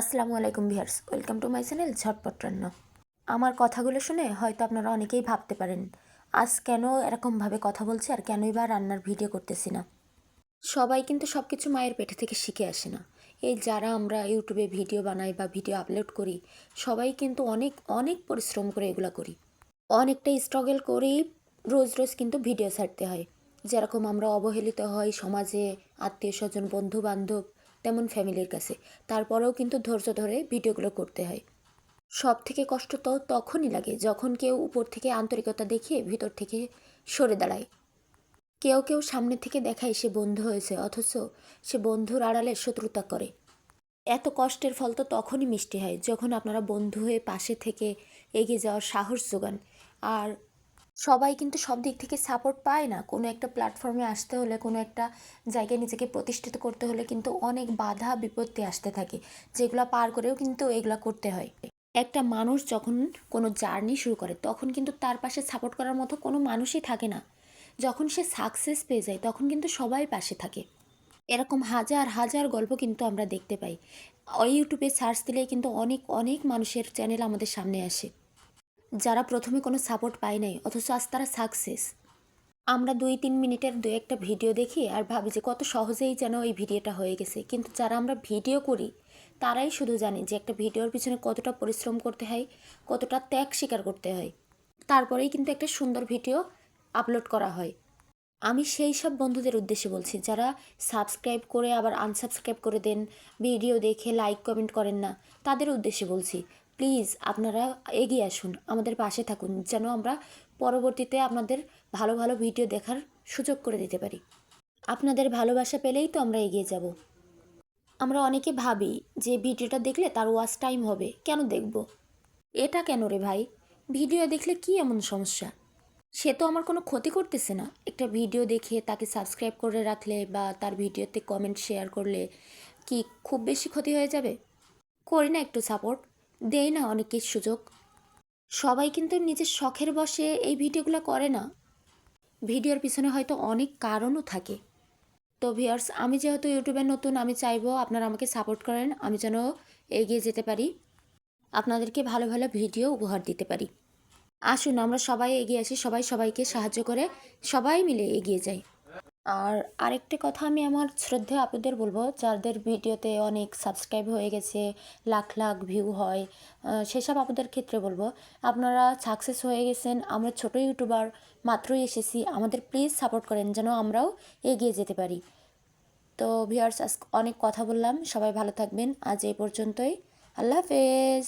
আসসালামু আলাইকুম viewers welcome to my channel ঝটপট রান্না। আমার কথাগুলো শুনে হয়তো আপনারা অনেকেই ভাবতে পারেন, আজ কেন এরকমভাবে কথা বলছি আর কেনই বা রান্নার ভিডিও করতেছি না? সবাই কিন্তু সব কিছু মায়ের পেটে থেকে শিখে আসে না। এই যারা আমরা ইউটিউবে ভিডিও বানাই বা ভিডিও আপলোড করি, সবাই কিন্তু অনেক অনেক পরিশ্রম করে এগুলো করি। অনেকটা স্ট্রাগল করেই রোজ রোজ কিন্তু ভিডিও ছাড়তে হয়। যেরকম আমরা অবহেলিত হই সমাজে, আত্মীয় স্বজন বন্ধু বান্ধব তেমন ফ্যামিলির কাছে। তারপরেও কিন্তু ধৈর্য ধরে ভিডিওগুলো করতে হয়। সব থেকে কষ্ট তো তখনই লাগে যখন কেউ উপর থেকে আন্তরিকতা দেখিয়ে ভিতর থেকে সরে দাঁড়ায়। কেউ কেউ সামনে থেকে দেখায় সে বন্ধু হয়েছে, অথচ সে বন্ধুর আড়ালে শত্রুতা করে। এত কষ্টের ফল তো তখনই মিষ্টি হয় যখন আপনারা বন্ধু হয়ে পাশে থেকে এগিয়ে যাওয়ার সাহস যোগান। আর সবাই কিন্তু সব দিক থেকে সাপোর্ট পায় না। কোনো একটা প্ল্যাটফর্মে আসতে হলে, কোনো একটা জায়গায় নিজেকে প্রতিষ্ঠিত করতে হলে কিন্তু অনেক বাধা, বিপত্তি আসতে থাকে। যেগুলো পার করেও কিন্তু এগুলো করতে হয়। একটা মানুষ যখন কোনো জার্নি শুরু করে, তখন কিন্তু তার পাশে সাপোর্ট করার মতো কোনো মানুষই থাকে না। যখন সে সাকসেস পেয়ে যায়, তখন কিন্তু সবাই পাশে থাকে। এরকম হাজার হাজার গল্প কিন্তু আমরা দেখতে পাই। ইউটিউবে সার্চ দিলেই কিন্তু অনেক অনেক মানুষের চ্যানেল আমাদের সামনে আসে। যারা প্রথমে কোনো সাপোর্ট পায় নাই, অথচ আজ তারা সাকসেস আমরা দুই তিন মিনিটের দু একটা ভিডিও দেখি আর ভাবি যে কত সহজেই যেন এই ভিডিওটা হয়ে গেছে। কিন্তু যারা আমরা ভিডিও করি, তারাই শুধু জানে যে একটা ভিডিওর পিছনে কতটা পরিশ্রম করতে হয়, কতটা ত্যাগ স্বীকার করতে হয়। তারপরেই কিন্তু একটা সুন্দর ভিডিও আপলোড করা হয়। আমি সেই সব বন্ধুদের উদ্দেশ্যে বলছি, যারা সাবস্ক্রাইব করে আবার আনসাবস্ক্রাইব করে দেন ভিডিও দেখে লাইক কমেন্ট করেন না, তাদের উদ্দেশ্যে বলছি প্লিজ আপনারা এগিয়ে আসুন, আমাদের পাশে থাকুন, যেন আমরা পরবর্তীতে আপনাদের ভালো ভালো ভিডিও দেখার সুযোগ করে দিতে পারি। আপনাদের ভালোবাসা পেলেই তো আমরা এগিয়ে যাব। আমরা অনেকে ভাবি যে ভিডিওটা দেখলে তার ওয়াচ টাইম হবে, কেন দেখব? এটা কেন রে ভাই? ভিডিও দেখলে কি এমন সমস্যা? সে তো আমার কোনো ক্ষতি করতেছে না। একটা ভিডিও দেখে তাকে সাবস্ক্রাইব করে রাখলে বা তার ভিডিওতে কমেন্ট শেয়ার করলে কি খুব বেশি ক্ষতি হয়ে যাবে? করি না একটু সাপোর্ট দেই না অনেকের সুযোগ। সবাই কিন্তু নিজের শখের বসে এই ভিডিওগুলো করে না। ভিডিওর পিছনে হয়তো অনেক কারণও থাকে। তো ভিয়ার্স আমি যেহেতু ইউটিউবে নতুন, আমি চাইব আপনারা আমাকে সাপোর্ট করেন, আমি যেন এগিয়ে যেতে পারি। আপনাদেরকে ভালো ভালো ভিডিও উপহার দিতে পারি। আসুন, আমরা সবাই এগিয়ে আসি, সবাই সবাইকে সাহায্য করে, সবাই মিলে এগিয়ে যাই। আর আরেকটি কথা আমি আমার শ্রদ্ধা আপুদের বলব, যাদের ভিডিওতে অনেক সাবস্ক্রাইব হয়ে গেছে, লাখ লাখ ভিউ হয় সেসব আপুদের ক্ষেত্রে বলব, আপনারা সাকসেস হয়ে গেছেন, আমরা ছোট ইউটিউবার মাত্রই এসেছি, আমাদের প্লিজ সাপোর্ট করেন যেন আমরাও এগিয়ে যেতে পারি। তো ভিউয়ার্স অনেক কথা বললাম, সবাই ভালো থাকবেন, আজ এই পর্যন্তই, আল্লাহ হাফেজ।